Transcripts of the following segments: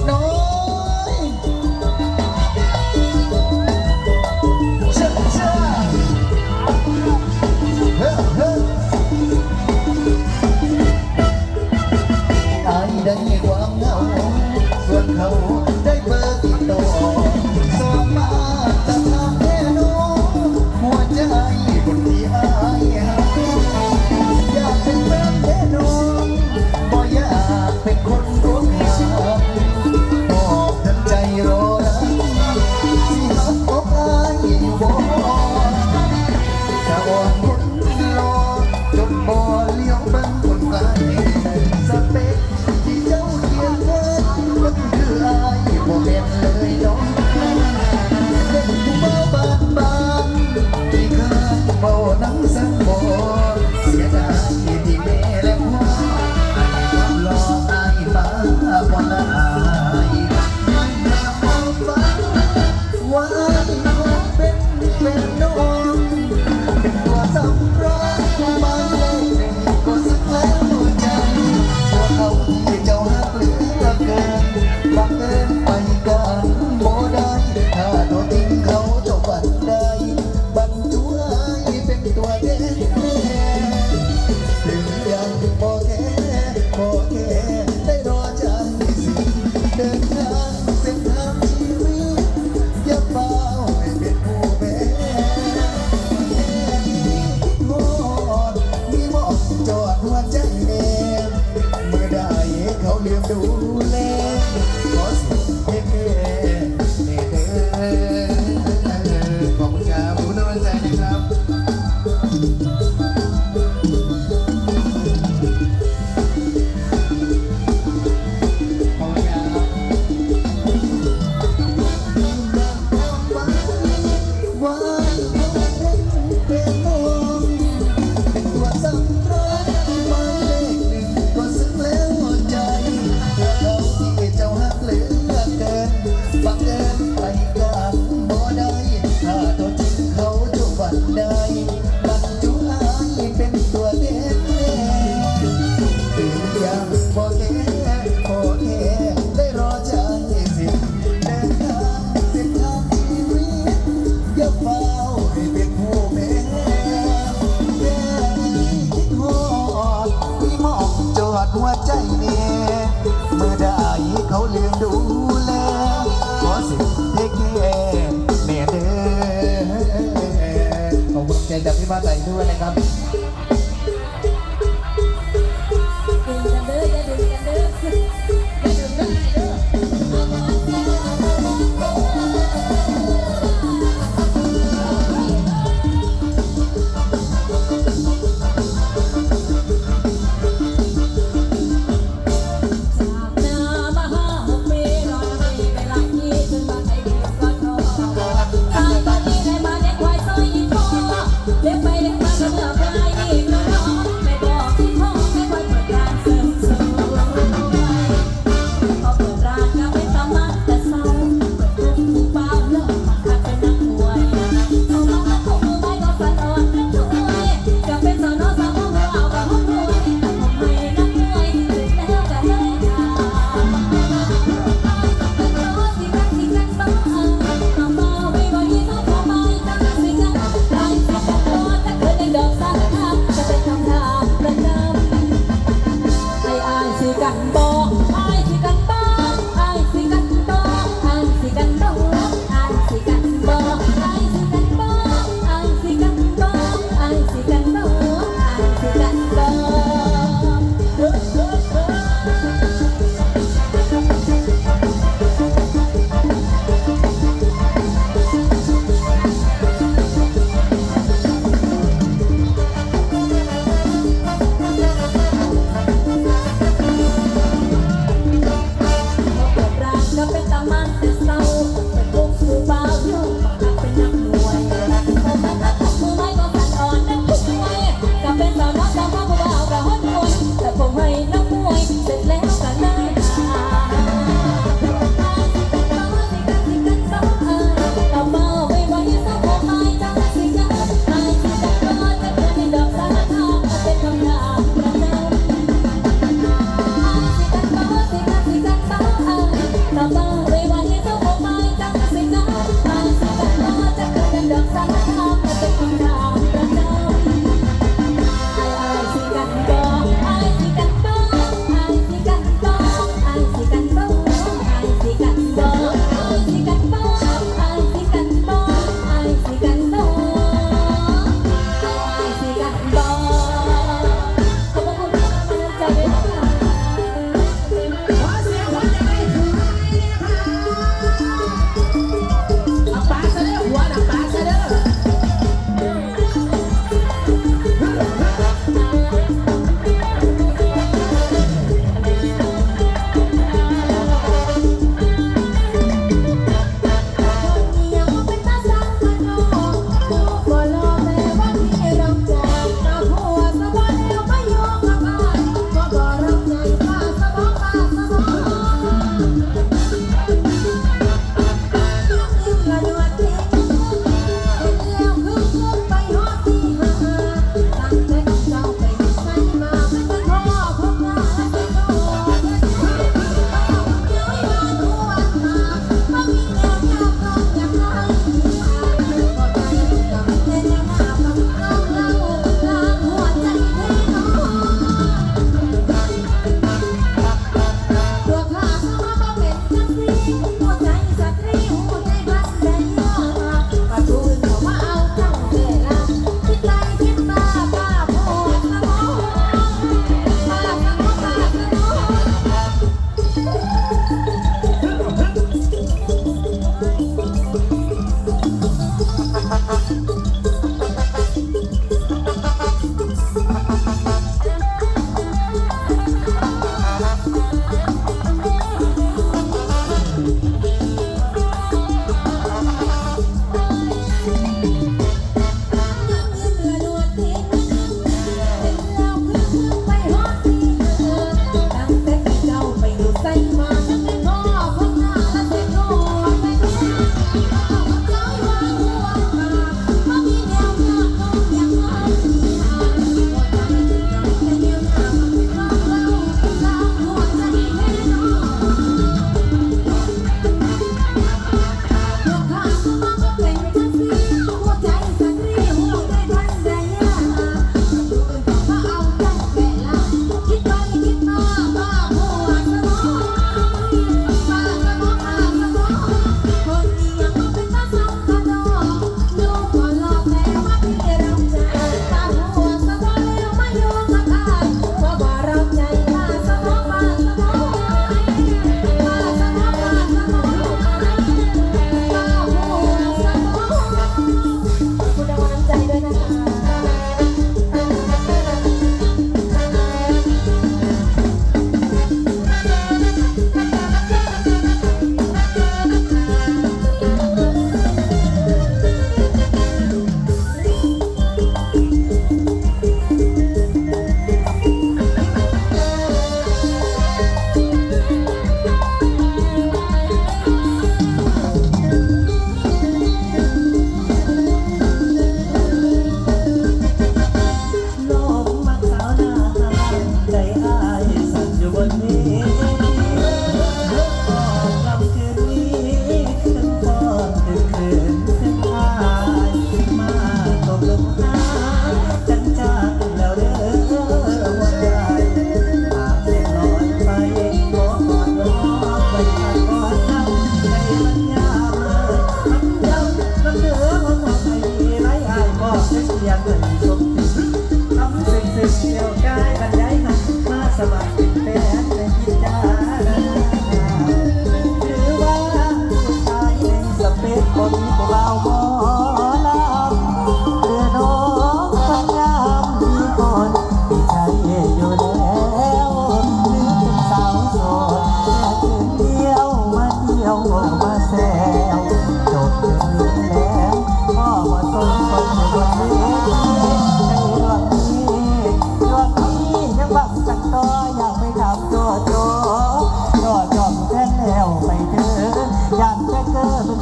no. วดหัวใจเนี่ยเมื่อได้เขาเลี้ยงดูแลขอสิ่เทคแคร์แม่เด้อขอบคุณใจจากพี่บ้านใจด้วยนะครับ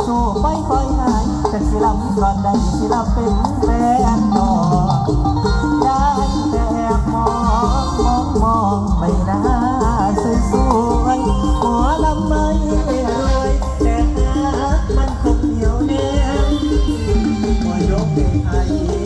สู้ไปค่อยหายแต่สิลำก่อนได้สิลำเป็นแฟนต่อได้แต่แอบมองมองมองไม่น่าสวยสวยหัวลำไม่รวยแต่หากมันคงเดียวแน่นหัวยกให้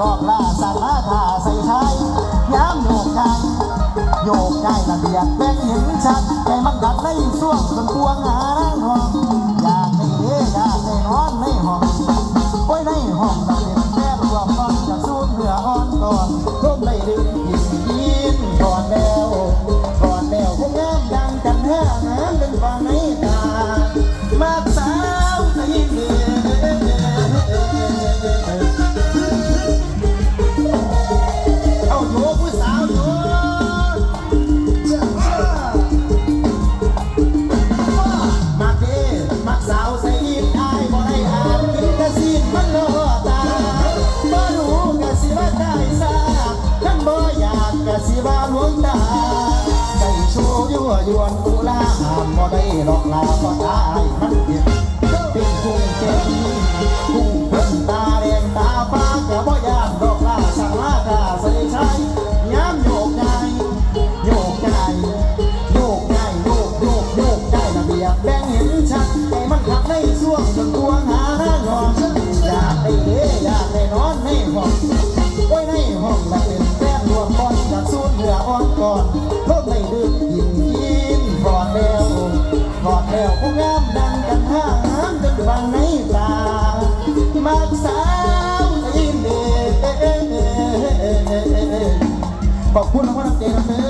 บ่ยานอกลาสั่งมาท่าใส่ไทยย้ำโยกใจโยกใจระเบียบเป็นเห็นชัดใจมันกัดในส่วงจนพวงาร่างหองอยากได้เอ้อยากได้นอนในห้องไว้ในห้องนักเรียนแม่รวมนอนจะสูดเหนืออ่อนก่อนร่มได้ดึงยินยินก่อนแล้วก่อนแล้วคงงามดังกันแห้งามเป็นฟังใน หรอกลาบ่ตายมันเจ็บเป็นกุ้งเก็บกุ้งเพิ่นตาแดงตาฟ้าก็บ่ยานดอกลาสั่งลาตาใส่ชายามโยกใจโยกใจโยกใจโยกโยกโยกได้ระเบียบแบ่งเห็นชัดใจมันขับในช่วงจนตัวหาหน้างอนอยากได้เด้อยากได้นอนในห้องไว้ในห้องและเป็นแฟนรวมบอลจากสูดเหนืออ่อนก่อนลมในดึกยินยิน ขอบคุณน้องพ่อน้ำเจน้ำเด้อ